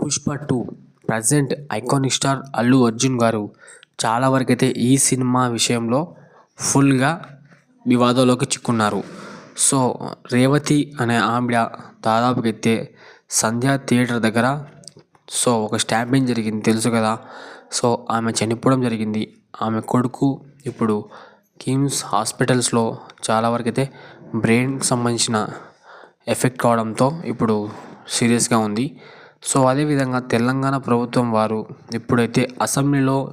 Pushpa two present iconic star Allu Arjun garu చాలా వరకైతే ఈ సినిమా విషయంలో ఫుల్గా వివాదంలోకి చిక్కున్నారు. సో రేవతి అనే ఆవిడ దాదాపుగా అయితే సంధ్యా థియేటర్ దగ్గర సో ఒక స్టాంపింగ్ జరిగింది తెలుసు కదా. సో ఆమె చనిపోవడం జరిగింది. ఆమె కొడుకు ఇప్పుడు కిమ్స్ హాస్పిటల్స్లో చాలా వరకైతే బ్రెయిన్కి సంబంధించిన ఎఫెక్ట్ కావడంతో ఇప్పుడు సీరియస్గా ఉంది. సో అదేవిధంగా తెలంగాణ ప్రభుత్వం వారు ఇప్పుడైతే అసెంబ్లీలో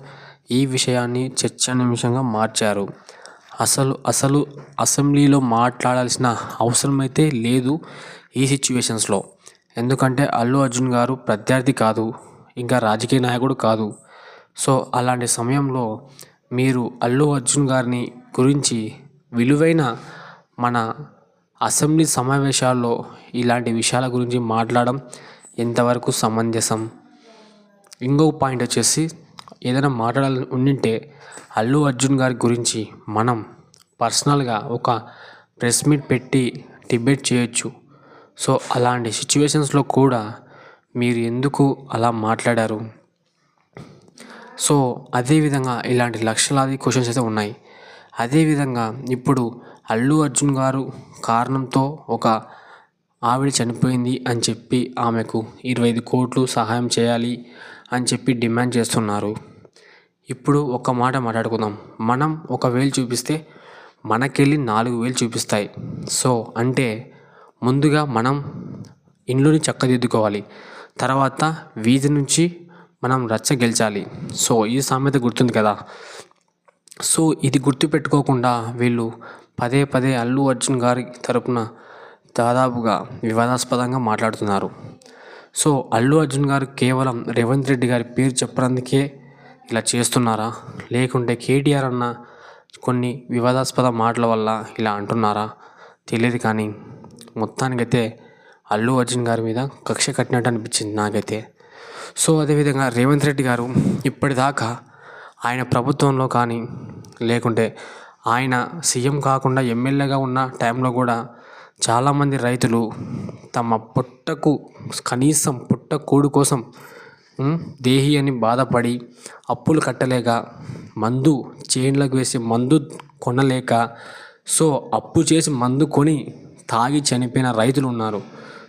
ఈ విషయాన్ని చర్చనీయాంశంగా మార్చారు. అసలు అసలు అసెంబ్లీలో మాట్లాడాల్సిన అవసరం అయితే లేదు ఈ సిచ్యువేషన్స్లో. ఎందుకంటే అల్లు అర్జున్ గారు ప్రత్యర్థి కాదు ఇంకా రాజకీయ నాయకుడు కాదు. సో అలాంటి సమయంలో మీరు అల్లు అర్జున్ గారిని గురించి విలువైన మన అసెంబ్లీ సమావేశాల్లో ఇలాంటి విషయాల గురించి మాట్లాడడం ఎంతవరకు సమంజసం? ఇంకొక పాయింట్ వచ్చేసి ఏదైనా మాట్లాడాలి ఉండింటే అల్లు అర్జున్ గారి గురించి మనం పర్సనల్గా ఒక ప్రెస్ మీట్ పెట్టి డిబేట్ చేయొచ్చు. సో అలాంటి సిచ్యువేషన్స్లో కూడా మీరు ఎందుకు అలా మాట్లాడారు? సో అదేవిధంగా ఇలాంటి లక్షలాది క్వశ్చన్స్ అయితే ఉన్నాయి. అదేవిధంగా ఇప్పుడు అల్లు అర్జున్ గారు కారణంతో ఒక ఆవిడ చనిపోయింది అని చెప్పి ఆమెకు ఇరవై ఐదు కోట్లు సహాయం చేయాలి అని చెప్పి డిమాండ్ చేస్తున్నారు. ఇప్పుడు ఒక మాట మాట్లాడుకుందాం. మనం ఒక వేలు చూపిస్తే మనకెళ్ళి నాలుగు వేలు చూపిస్తాయి. సో అంటే ముందుగా మనం ఇండ్లుని చక్కదిద్దుకోవాలి. తర్వాత వీధి నుంచి మనం రచ్చ గెలిచాలి. సో ఈ సామెత గుర్తుంది కదా? సో ఇది గుర్తుపెట్టుకోకుండా వీళ్ళు పదే పదే అల్లు అర్జున్ గారి తరపున దాదాపుగా వివాదాస్పదంగా మాట్లాడుతున్నారు. సో అల్లు అర్జున్ గారు కేవలం రేవంత్ రెడ్డి గారి పేరు చెప్పడానికే ఇలా చేస్తున్నారా? లేకుంటే కేటీఆర్ అన్న కొన్ని వివాదాస్పద మాటల వల్ల ఇలా అంటున్నారా? తెలియదు కానీ మొత్తానికైతే అల్లు అర్జున్ గారి మీద కక్ష కట్టినట్టు అనిపించింది నాకైతే. సో అదేవిధంగా రేవంత్ రెడ్డి గారు ఇప్పటిదాకా ఆయన ప్రభుత్వంలో కానీ లేకుంటే ఆయన సీఎం కాకుండా ఎమ్మెల్యేగా ఉన్న టైంలో కూడా చాలామంది రైతులు తమ పొట్టకు కనీసం పుట్ట కూడు కోసం దేహి అని బాధపడి అప్పులు కట్టలేక మందు చేన్లకు వేసి మందు కొనలేక సో అప్పు చేసి మందు కొని తాగి చనిపోయిన రైతులు ఉన్నారు.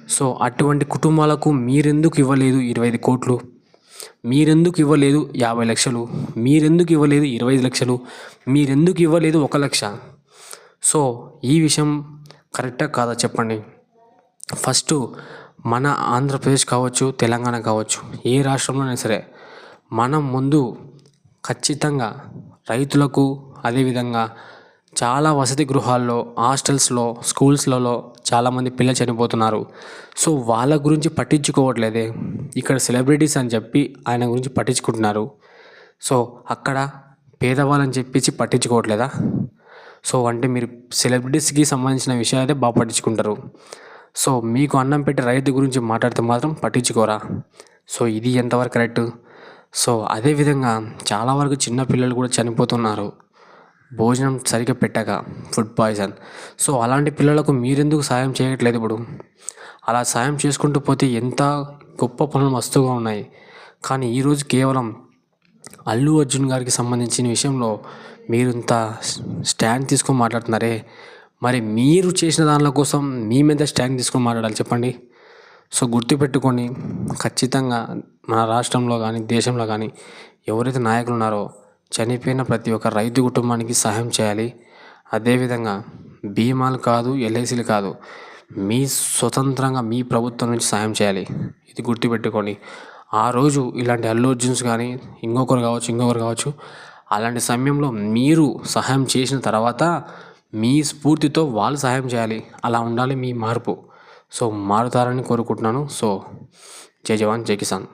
సో అటువంటి కుటుంబాలకు మీరెందుకు ఇవ్వలేదు ఇరవై ఐదు కోట్లు? మీరెందుకు ఇవ్వలేదు యాభై లక్షలు? మీరెందుకు ఇవ్వలేదు ఇరవై ఐదు లక్షలు? మీరెందుకు ఇవ్వలేదు ఒక లక్ష? సో ఈ విషయం కరెక్టా కాదా చెప్పండి? ఫస్ట్ మన ఆంధ్రప్రదేశ్ కావచ్చు తెలంగాణ కావచ్చు ఏ రాష్ట్రంలోనైనా సరే మనం ముందు ఖచ్చితంగా రైతులకు అదేవిధంగా చాలా వసతి గృహాల్లో హాస్టల్స్లో స్కూల్స్లలో చాలామంది పిల్లలు చనిపోతున్నారు. సో వాళ్ళ గురించి పట్టించుకోవట్లేదే. ఇక్కడ సెలబ్రిటీస్ అని చెప్పి ఆయన గురించి పట్టించుకుంటున్నారు. సో అక్కడ పేదవాళ్ళని చెప్పేసి పట్టించుకోవట్లేదా? సో అంటే మీరు సెలబ్రిటీస్కి సంబంధించిన విషయాలైతే బాగా పట్టించుకుంటారు. సో మీకు అన్నం పెట్టే రైతు గురించి మాట్లాడితే మాత్రం పట్టించుకోరా? సో ఇది ఎంతవరకు కరెక్ట్? సో అదేవిధంగా చాలా వరకు చిన్న పిల్లలు కూడా చనిపోతున్నారు. భోజనం సరిగ్గా పెట్టక ఫుడ్ పాయిజన్. సో అలాంటి పిల్లలకు మీరెందుకు సాయం చేయట్లేదు ఇప్పుడు? అలా సాయం చేసుకుంటూ పోతే ఎంత గొప్ప పనులు మస్తుగా ఉన్నాయి. కానీ ఈరోజు కేవలం అల్లు అర్జున్ గారికి సంబంధించిన విషయంలో మీరు ఇంత స్టాండ్ తీసుకొని మాట్లాడుతున్నారే. మరి మీరు చేసిన దానిల కోసం మీ మీద స్టాండ్ తీసుకొని మాట్లాడాలి చెప్పండి. సో గుర్తుపెట్టుకొని ఖచ్చితంగా మన రాష్ట్రంలో కానీ దేశంలో కానీ ఎవరైతే నాయకులు ఉన్నారో చనిపోయిన ప్రతి ఒక్క రైతు కుటుంబానికి సహాయం చేయాలి. అదేవిధంగా బీమాలు కాదు ఎల్ఐసీలు కాదు మీ స్వతంత్రంగా మీ ప్రభుత్వం నుంచి సాయం చేయాలి. ఇది గుర్తుపెట్టుకోండి. ఆ రోజు ఇలాంటి అల్లు అర్జున్స్ కానీ ఇంకొకరు కావచ్చు ఇంకొకరు కావచ్చు అలాంటి సమయంలో మీరు సహాయం చేసిన తర్వాత మీ స్ఫూర్తితో వాళ్ళు సహాయం చేయాలి. అలా ఉండాలి మీ మార్పు. సో మారుతారని కోరుకుంటున్నాను. సో జై జవాన్ జై కిసాన్.